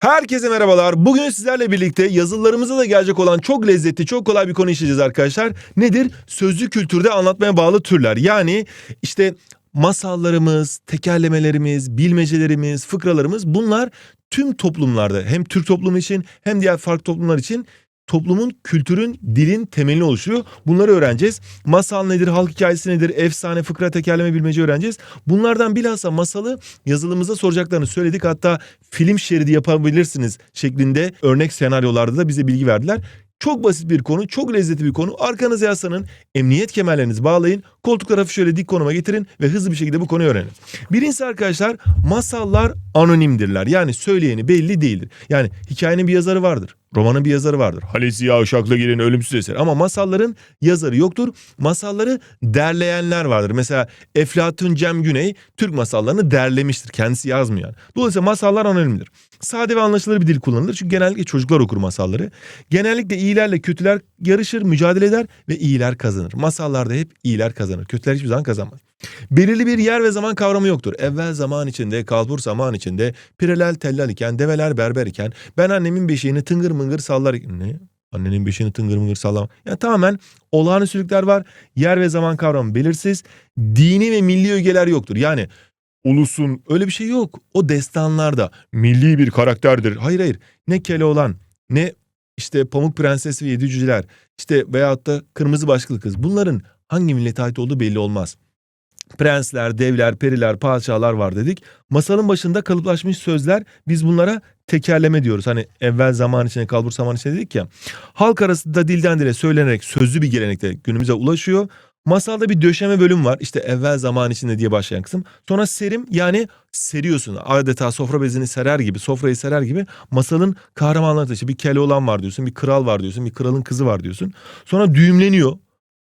Herkese merhabalar. Bugün sizlerle birlikte yazılarımıza da gelecek olan çok lezzetli, çok kolay bir konu işleyeceğiz arkadaşlar. Nedir? Sözlü kültürde anlatmaya bağlı türler. Yani işte masallarımız, tekerlemelerimiz, bilmecelerimiz, fıkralarımız bunlar tüm toplumlarda hem Türk toplumu için hem diğer farklı toplumlar için toplumun, kültürün, dilin temelini oluşturuyor. Bunları öğreneceğiz. Masal nedir, halk hikayesi nedir, efsane, fıkra, tekerleme, bilmece öğreneceğiz. Bunlardan bilhassa masalı yazılımıza soracaklarını söyledik. Hatta film şeridi yapabilirsiniz şeklinde örnek senaryolarda da bize bilgi verdiler. Çok basit bir konu, çok lezzetli bir konu. Arkanıza yaslanın, emniyet kemerlerinizi bağlayın, koltuk tarafı şöyle dik konuma getirin ve hızlı bir şekilde bu konuyu öğrenin. Birincisi arkadaşlar, masallar anonimdirler. Yani söyleyeni belli değildir. Yani hikayenin bir yazarı vardır. Romanın bir yazarı vardır. Halis Ziya Uşaklı gelin ölümsüz eser. Ama masalların yazarı yoktur. Masalları derleyenler vardır. Mesela Eflatun Cem Güney Türk masallarını derlemiştir. Kendisi yazmıyor. yani. Dolayısıyla masallar anonimdir. Sade ve anlaşılır bir dil kullanılır. Çünkü genellikle çocuklar okur masalları. Genellikle iyilerle kötüler yarışır, mücadele eder ve iyiler kazanır. Masallarda hep iyiler kazanır. Kötüler hiçbir zaman kazanmaz. Belirli bir yer ve zaman kavramı yoktur. Evvel zaman içinde, kalbur zaman içinde, pirelel tellal iken, develer berber iken, ben annemin beşiğini tıngır mıngır sallar... Ne? Annenin beşiğini tıngır mıngır sallam. Yani tamamen olağanüstülükler var. Yer ve zaman kavramı belirsiz. Dini ve milli ögeler yoktur. Yani ulusun öyle bir şey yok. O destanlarda milli bir karakterdir. Hayır hayır. Ne Keloğlan ne işte Pamuk Prenses ve Yedi Cüceler işte veyahut da Kırmızı Başlıklı Kız. Bunların hangi millete ait olduğu belli olmaz. Prensler, devler, periler, padişahlar var dedik. Masalın başında kalıplaşmış sözler biz bunlara tekerleme diyoruz. Hani evvel zaman içinde kalbur zaman içinde dedik ya. Halk arasında dilden dile söylenerek sözlü bir gelenekte günümüze ulaşıyor. Masalda bir döşeme bölüm var. İşte evvel zaman içinde diye başlayan kısım. Sonra serim yani seriyorsun. Adeta sofra bezini serer gibi, sofrayı serer gibi masalın kahramanları işte bir Keloğlan var diyorsun, bir kral var diyorsun, bir kralın kızı var diyorsun. Sonra düğümleniyor.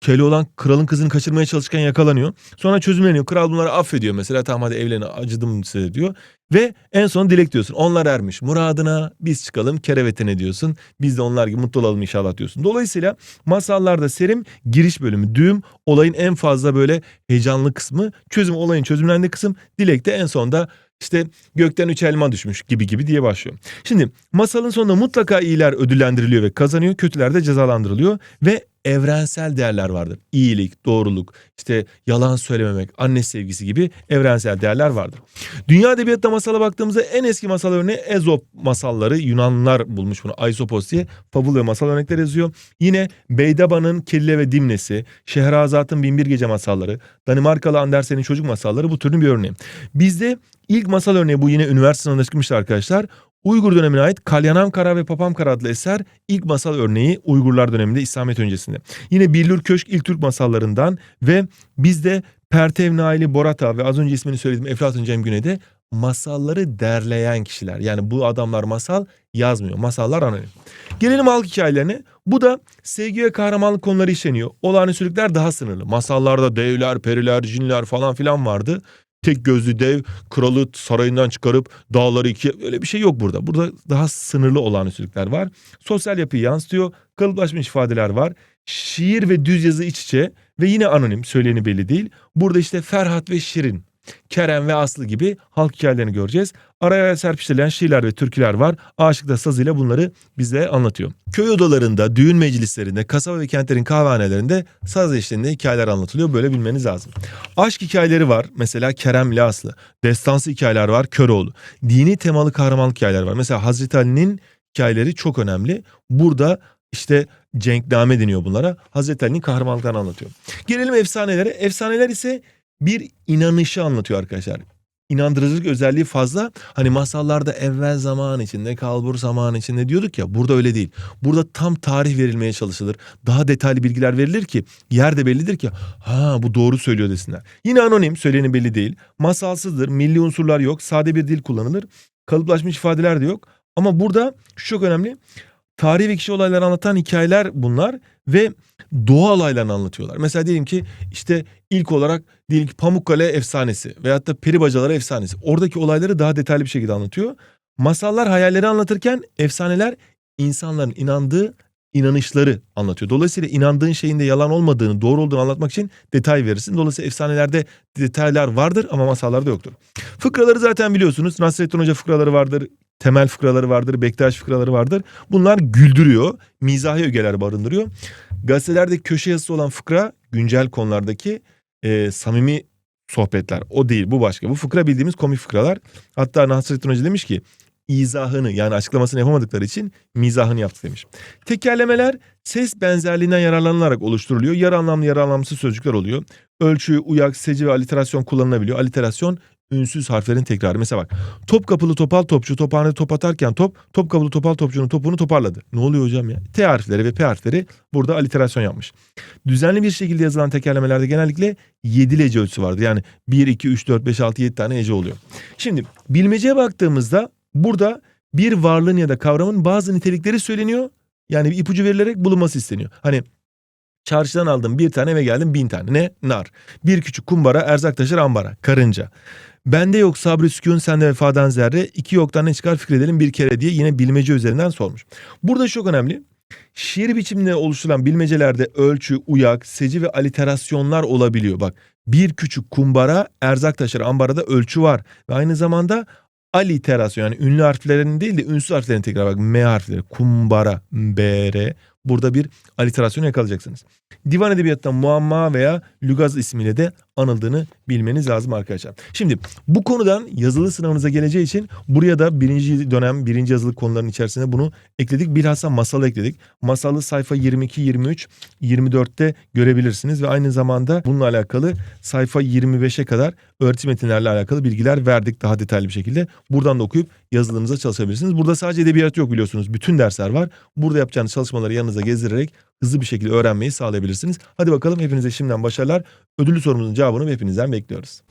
Keloğlan kralın kızını kaçırmaya çalışırken yakalanıyor. Sonra çözümleniyor. Kral bunları affediyor mesela. Tamam hadi evlenin acıdım size diyor. Ve en son dilek diyorsun. Onlar ermiş muradına biz çıkalım kerevetine diyorsun. Biz de onlar gibi mutlu olalım inşallah diyorsun. Dolayısıyla masallarda serim giriş bölümü. Düğüm olayın en fazla böyle heyecanlı kısmı. Çözüm olayın çözümlendiği kısım. Dilekte en sonda işte gökten üç elma düşmüş gibi gibi diye başlıyor. Şimdi masalın sonunda mutlaka iyiler ödüllendiriliyor ve kazanıyor. Kötüler de cezalandırılıyor ve evrensel değerler vardır. İyilik, doğruluk, işte yalan söylememek, anne sevgisi gibi evrensel değerler vardır. Dünya edebiyatında masala baktığımızda en eski masal örneği Ezop masalları. Yunanlılar bulmuş bunu Aesopos diye fabul ve masal örnekler yazıyor. Yine Beydaba'nın Kelle ve Dimnesi, Şehrazat'ın Binbir Gece masalları, Danimarkalı Andersen'in çocuk masalları bu türün bir örneği. Bizde ilk masal örneği bu yine üniversite sınavında çıkmıştı arkadaşlar. Uygur dönemine ait Kalyanam Kara ve Papam Kara adlı eser ilk masal örneği Uygurlar döneminde İslamiyet öncesinde. Yine Billur Köşk ilk Türk masallarından ve bizde Pertev Naili Borata ve az önce ismini söylediğim Eflatun Cem Güney'de masalları derleyen kişiler. Yani bu adamlar masal yazmıyor. Masallar anonim. Gelelim halk hikayelerine. Bu da sevgi ve kahramanlık konuları işleniyor. Olağanüstülükler daha sınırlı. Masallarda devler, periler, cinler falan filan vardı. Tek gözlü dev kralı sarayından çıkarıp dağları ikiye öyle bir şey yok burada. Burada daha sınırlı olağanüstülükler var. Sosyal yapıyı yansıtıyor. Kalıplaşmış ifadeler var. Şiir ve düz yazı iç içe ve yine anonim söyleyeni belli değil. Burada işte Ferhat ve Şirin, Kerem ve Aslı gibi halk hikayelerini göreceğiz. Araya serpiştirilen şiirler ve türküler var. Aşık da sazıyla bunları bize anlatıyor. Köy odalarında, düğün meclislerinde, kasaba ve kentlerin kahvehanelerinde saz eşliğinde hikayeler anlatılıyor. Böyle bilmeniz lazım. Aşk hikayeleri var. Mesela Kerem ile Aslı. Destansı hikayeler var. Köroğlu. Dini temalı kahramanlık hikayeler var. Mesela Hazreti Ali'nin hikayeleri çok önemli. Burada işte cenkname deniyor bunlara. Hazreti Ali'nin kahramanlıklarını anlatıyor. Gelelim efsanelere. Efsaneler ise bir inanışı anlatıyor arkadaşlar. İnandırıcılık özelliği fazla. Hani masallarda evvel zaman içinde, kalbur zaman içinde diyorduk ya. Burada öyle değil. Burada tam tarih verilmeye çalışılır. Daha detaylı bilgiler verilir ki yer de bellidir ki ha bu doğru söylüyor desinler. Yine anonim, söyleyeni belli değil. Masalsızdır, milli unsurlar yok, sade bir dil kullanılır. Kalıplaşmış ifadeler de yok. Ama burada şu çok önemli. Tarih ve kişi olayları anlatan hikayeler bunlar ve doğa olaylarını anlatıyorlar. Mesela diyelim ki işte ilk olarak diyelim ki Pamukkale efsanesi veyahut da peri bacaları efsanesi. Oradaki olayları daha detaylı bir şekilde anlatıyor. Masallar hayalleri anlatırken efsaneler insanların inandığı inanışları anlatıyor. Dolayısıyla inandığın şeyin de yalan olmadığını, doğru olduğunu anlatmak için detay verirsin. Dolayısıyla efsanelerde detaylar vardır ama masallarda yoktur. Fıkraları zaten biliyorsunuz. Nasrettin Hoca fıkraları vardır. Temel fıkraları vardır, Bektaş fıkraları vardır. Bunlar güldürüyor, mizahi ögeler barındırıyor. Gazetelerde köşe yazısı olan fıkra güncel konulardaki e, samimi sohbetler. O değil, bu başka. Bu fıkra bildiğimiz komik fıkralar. Hatta Nasrettin Hoca demiş ki izahını yani açıklamasını yapamadıkları için mizahını yaptı demiş. Tekerlemeler ses benzerliğinden yararlanılarak oluşturuluyor. Yarı anlamlı yarı anlamsız sözcükler oluyor. Ölçü, uyak, seci ve aliterasyon kullanılabiliyor. Aliterasyon ünsüz harflerin tekrarı. Mesela bak top kapılı topal topçu tophanede top atarken top top kapılı topal topçunun topunu toparladı. Ne oluyor hocam ya? T harfleri ve P harfleri burada aliterasyon yapmış. Düzenli bir şekilde yazılan tekerlemelerde genellikle 7 hece ölçüsü vardır. Yani 1, 2, 3, 4, 5, 6, 7 tane hece oluyor. Şimdi bilmeceye baktığımızda burada bir varlığın ya da kavramın bazı nitelikleri söyleniyor. Yani bir ipucu verilerek bulunması isteniyor. Hani çarşıdan aldım bir tane eve geldim bin tane. Ne? Nar. Bir küçük kumbara erzak taşır ambara. Karınca. Bende yok sabrı sükun sende vefadan zerre. iki yoktan ne çıkar fikredelim bir kere diye yine bilmece üzerinden sormuş. Burada çok önemli. Şiir biçiminde oluşturulan bilmecelerde ölçü, uyak, seci ve aliterasyonlar olabiliyor. Bak bir küçük kumbara erzak taşır ambarada ölçü var. Ve aynı zamanda aliterasyon yani ünlü harflerin değil de ünsüz harflerin tekrar bak M harfleri kumbara, br burada bir aliterasyon yakalayacaksınız. Divan edebiyatında muamma veya lügaz ismiyle de anıldığını bilmeniz lazım arkadaşlar. Şimdi bu konudan yazılı sınavınıza geleceği için buraya da birinci dönem birinci yazılı konuların içerisine bunu ekledik. Bilhassa masal ekledik. Masalı sayfa 22, 23, 24'te görebilirsiniz ve aynı zamanda bununla alakalı sayfa 25'e kadar öğretim metinlerle alakalı bilgiler verdik daha detaylı bir şekilde. Buradan da okuyup yazılınıza çalışabilirsiniz. Burada sadece edebiyat yok biliyorsunuz. Bütün dersler var. Burada yapacağınız çalışmaları yanınıza gezdirerek hızlı bir şekilde öğrenmeyi sağlayabilirsiniz. Hadi bakalım hepinize şimdiden başarılar. Ödüllü sorumuzun cevabını hepinizden bekliyoruz.